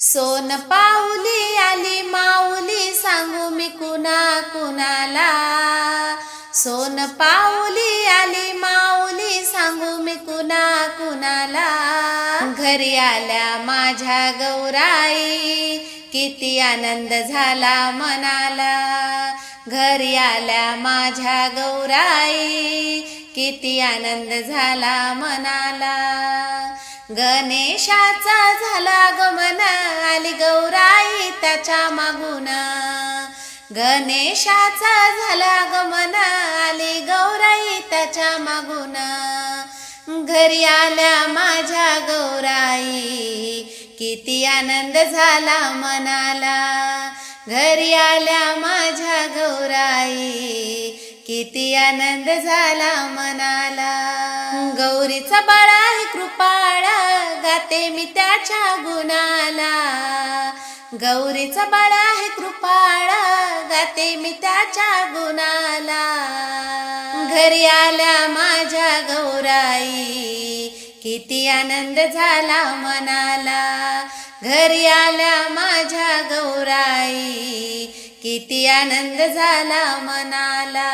सोन पाऊली आली माऊली सांगू मी कुणा कुणाला. सोन पाऊली आली माऊली सांगू मी कुणा कुणाला. घरी आल्या माझ्या गौराई किती आनंद झाला मनाला. घरी आल्या माझ्या गौराई किती आनंद झाला मनाला. गणेशाचा झाला गमन. आली गौराई त्याच्या मागून. गणेशाचा झाला गमन. आली गौराई त्याच्या मागून. घरी आल्या माझ्या गौराई. किती आनंद झाला मनाला. घरी आल्या माझ्या गौराई. किती आनंद झाला मनाला. गौरीचा बाळा आहे कृपाळा. गाते मी त्याच्या गुणाला. गौरीचा बाळा आहे कृपाळा गाते मी त्याच्या गुणाला. घरी आल्या माझ्या गौराई किती आनंद झाला मनाला. घरी आल्या माझ्या गौराई किती आनंद झाला मनाला.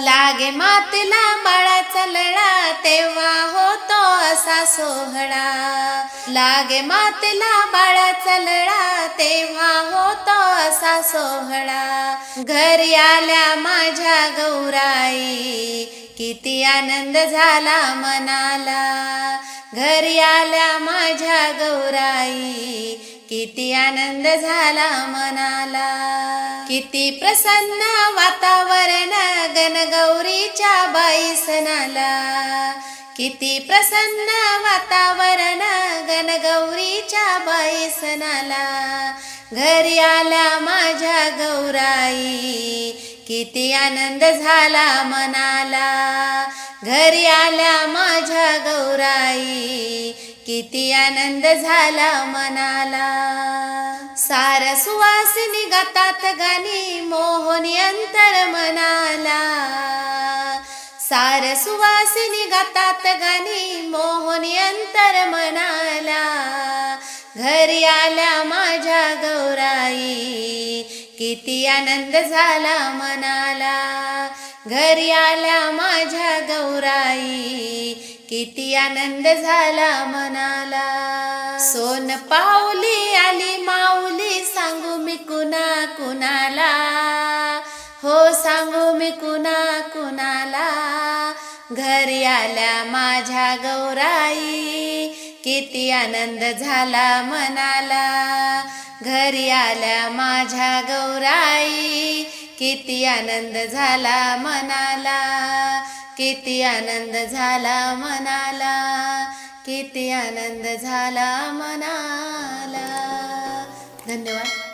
लागे मातीला बाळाचा लळा तेव्हा होतो असा सोहळा. लागे मातेला बाळाचा लळा तेव्हा होतो असा सोहळा. घरी आल्या माझ्या गौराई किती आनंद झाला मनाला. घरी आल्या माझ्या गौराई किती आनंद झाला मनाला. किती प्रसन्न वातावरण गणगौरीच्या बाई सणाला किती प्रसन्न वातावरण गणगौरीच्या बायसनाला घरी आला माझ्या गौराई किती आनंद झाला मनाला. घरी आल्या माझ्या गौराई किती आनंद झाला मनाला. सार सुवासिनी गातात गाणी मोहनी अंतर मनाला. सार सुवासिनी गातात गाणी मोहनी अंतर मनाला. घरी आल्या माझ्या गौराई किती आनंद झाला मनाला. घरी आल्या माझ्या गौराई किती आनंद झाला मनाला. सोन पावली आली माऊली सांगू मी कुणा कुणाला. हो सांगू मी कुणा कुणाला. घरी आल्या माझ्या गौराई. किती आनंद झाला मनाला. घरी आल्या माझ्या गौराई. किती आनंद झाला मनाला. किती आनंद झाला मनाला. किती आनंद झाला मनाला. धन्यवाद.